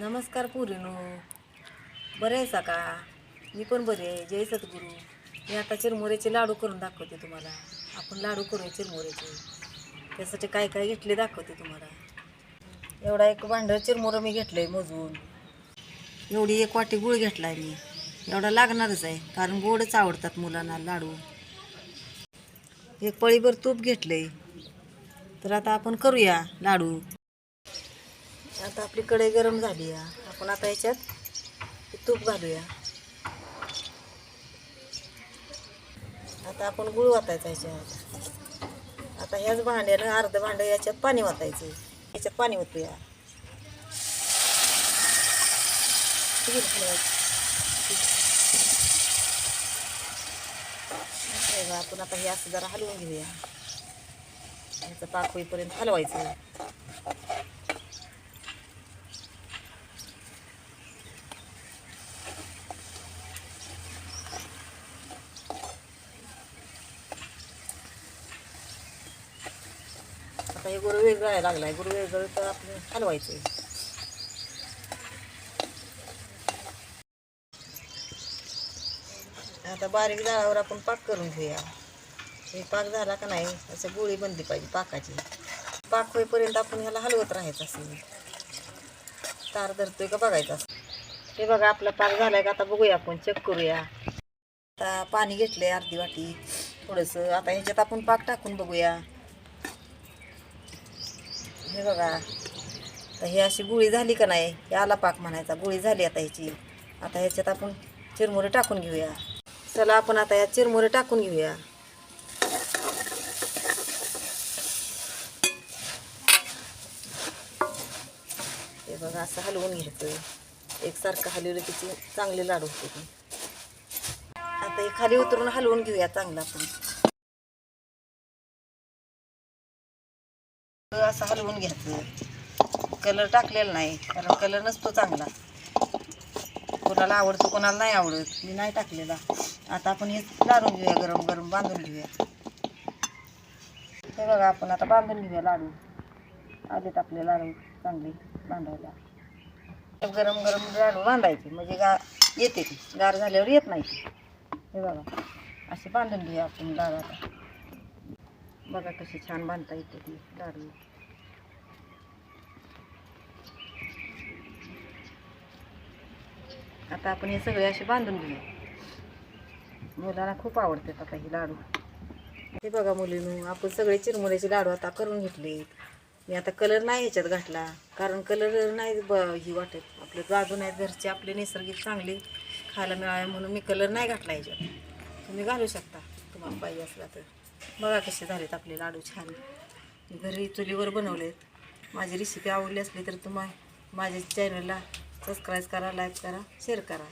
नमस्कार पुरीनो बरे आहेसा का मी पण बरे आहे. जय सद्गुरू. मी आता चिरमुऱ्याचे लाडू करून दाखवते तुम्हाला. आपण लाडू करूया चिरमुऱ्याचे त्यासाठी काय काय घेतले दाखवते तुम्हाला. एवढा एक भांडं चिरमुरं मी घेतलं आहे मोजून. एवढी एक वाटी गुळ घेतला आहे मी. एवढा लागणारच आहे कारण गोडच आवडतात मुलांना लाडू. एक पळीभर तूप घेतलंय. तर आता आपण करूया लाडू. आता आपली कढई गरम झाली आहे. आपण आता याच्यात तूप घालूया. आता आपण गुळ वाटायचा याच्यात. आता ह्याच भांड्यानं अर्धं भांडं याच्यात पाणी वाटायचं. याच्यात पाणी ओतूया. हे आपण आता हे असं जरा हलवून घेऊया. ह्याचं पाक होईपर्यंत हलवायचं. आता हे गुरु वेगळा लागलाय. गुरु वेगळं तर आपण हलवायचं आहे. आता बारीक जाळावर आपण पाक करून घेऊया. हे पाक झाला का नाही असं गोळी बनली पाहिजे पाकाची. पाक होईपर्यंत आपण ह्याला हलवत राहायचं असं तार धरतोय का बघायचं असं हे बघा आपला पाक झालाय का आता बघूया आपण चेक करूया. आता पाणी घेतलंय अर्धी वाटी. थोडंसं आता ह्याच्यात आपण पाक टाकून बघूया. हे बघा. तर ही अशी गुळी झाली का नाही? हे आला पाक म्हणायचा. गुळी झाली आता ह्याची. आता ह्याच्यात आपण चिरमुरे टाकून घेऊया. चला आपण आता या चिरमुरे टाकून घेऊया. हे बघा असं हलवून घ्यायचं. एकसारखं हलवलं की चांगले लाडू होते आता हे खाली उतरून हलवून घेऊया चांगलं आपण. असं हलवून घ्यायचं. कलर टाकलेला नाही कारण कलर नसतो चांगला. कोणाला आवडतो कोणाला नाही आवडत. मी नाही टाकलेला. आता आपण हे लाडून घेऊया गरम गरम बांधून घेऊया. हे बघा आपण आता बांधून घेऊया लाडू. आलेत आपले लाडू चांगले बांधायला. गरम गरम लाडू बांधायचे म्हणजे गा येते ती. गार झाल्यावर येत नाही हे बघा असे बांधून घेऊया आपण लाडू आता. बघा कशी छान बांधता येते ती लाडू आता आपण हे सगळे असे बांधून घेऊया. मुलांना खूप आवडतात आता हे लाडू. हे बघा मुलीनं आपण सगळे चिरमुऱ्याचे लाडू आता करून घेतलेत. मी आता कलर नाही ह्याच्यात घातला कारण कलर नाही ब ही वाटत. आपले बाजून आहेत घरचे आपले नैसर्गिक चांगले खायला मिळावे म्हणून मी कलर नाही घातला ह्याच्यात. तुम्ही घालू शकता तुम्हाला पाहिजे असला तर. बघा कसे झालेत आपले लाडू छान. घरी चुलीवर बनवलेत. माझी रेसिपी आवडली असली तर तुम्हा माझ्या चॅनलला सबस्क्राईब करा लाईक करा शेअर करा.